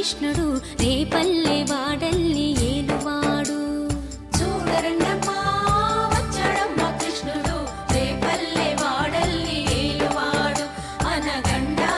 కృష్ణుడు రేపల్లె వాడల్ని ఏలువాడు. చూడరండమ్మా కృష్ణుడు రేపల్లె వాడల్ని ఏలువాడు. అనగండా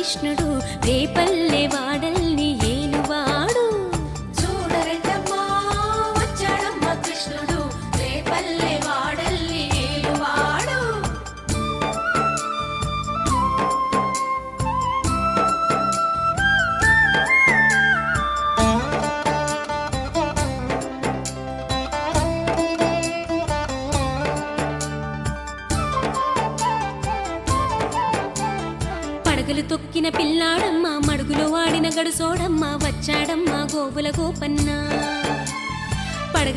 కృష్ణుడు రేపల్లె వాడల్ని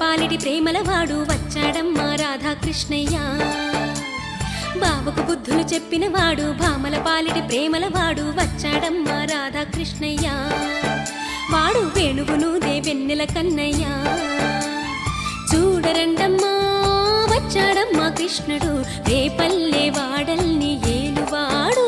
భామల ప్రేమల వాడు వచ్చాడమ్మా రాధాకృష్ణయ్య. బావకు బుద్ధులు చెప్పినవాడు భామల పాలిటి ప్రేమలవాడు వచ్చాడమ్మా రాధాకృష్ణయ్య. వాడు వేణువును దేవెన్నెల కన్నయ్య. చూడరండమ్మా వచ్చాడమ్మా కృష్ణుడు. రేపల్లె వాడల్ని ఏలువాడు.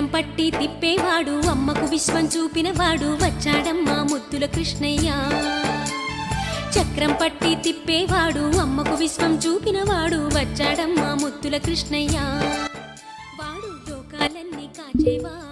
చక్రం పట్టి తిప్పేవాడు అమ్మకు విశ్వం చూపినవాడు వచ్చాడమ్మా ముద్దుల కృష్ణయ్య. చక్రం పట్టి తిప్పేవాడు అమ్మకు విశ్వం చూపినవాడు వచ్చాడమ్మా ముద్దుల కృష్ణయ్య. వాడు లోకాలన్నీ కాచేవాడు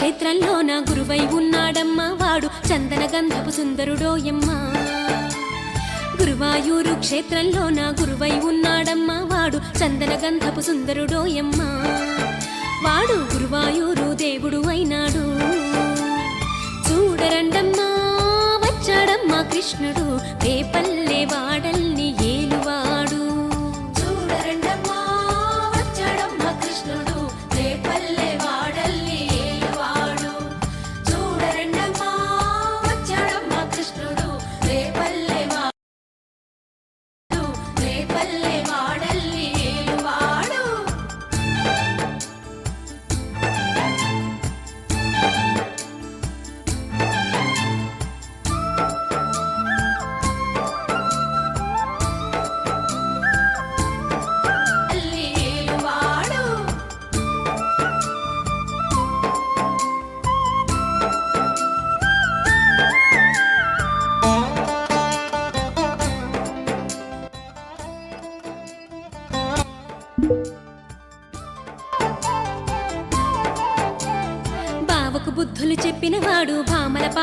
క్షేత్రంలో నా గురువై ఉన్నాడమ్మా. వాడు చందన గంధపు సుందరుడోయమ్మా గురువాయూరు క్షేత్రంలోన గురువై ఉన్నాడమ్మా. వాడు చందన గంధపు సుందరుడోయమ్మా వాడు గురువాయూరు దేవుడు అయినాడు. చూడరండమ్మా వచ్చాడమ్మా కృష్ణుడు. రేపల్లె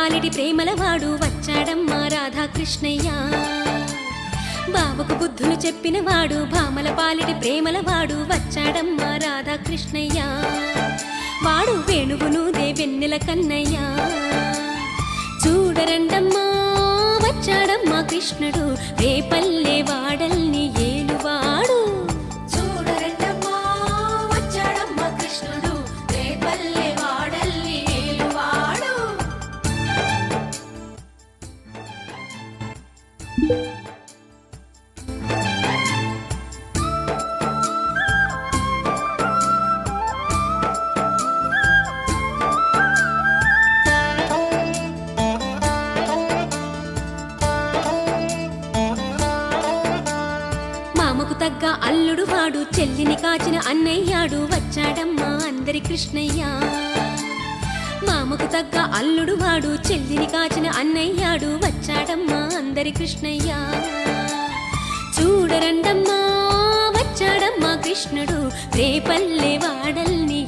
పాలిటి ప్రేమలవాడు వచ్చాడమ్మా రాధాకృష్ణయ్య. బావకు బుద్ధులు చెప్పినవాడు భామల పాలిటి ప్రేమలవాడు వచ్చాడమ్మా రాధాకృష్ణయ్య. వాడు వేణువును దేవెన్నెల కన్నయ్య. చూడరండమ్మా వచ్చాడమ్మా కృష్ణుడు రేపల్లే వాడల్ని ఏ తగ్గ అల్లుడు వాడు చెల్లిని కాచిన అన్నయ్యాడు వచ్చాడమ్మా అందరి కృష్ణయ్య. మామకు తగ్గ అల్లుడు వాడు చెల్లిని కాచిన అన్నయ్యాడు వచ్చాడమ్మా అందరి కృష్ణయ్య. చూడరండమ్మా వచ్చాడమ్మా కృష్ణుడు రేపల్లె వాడల్ని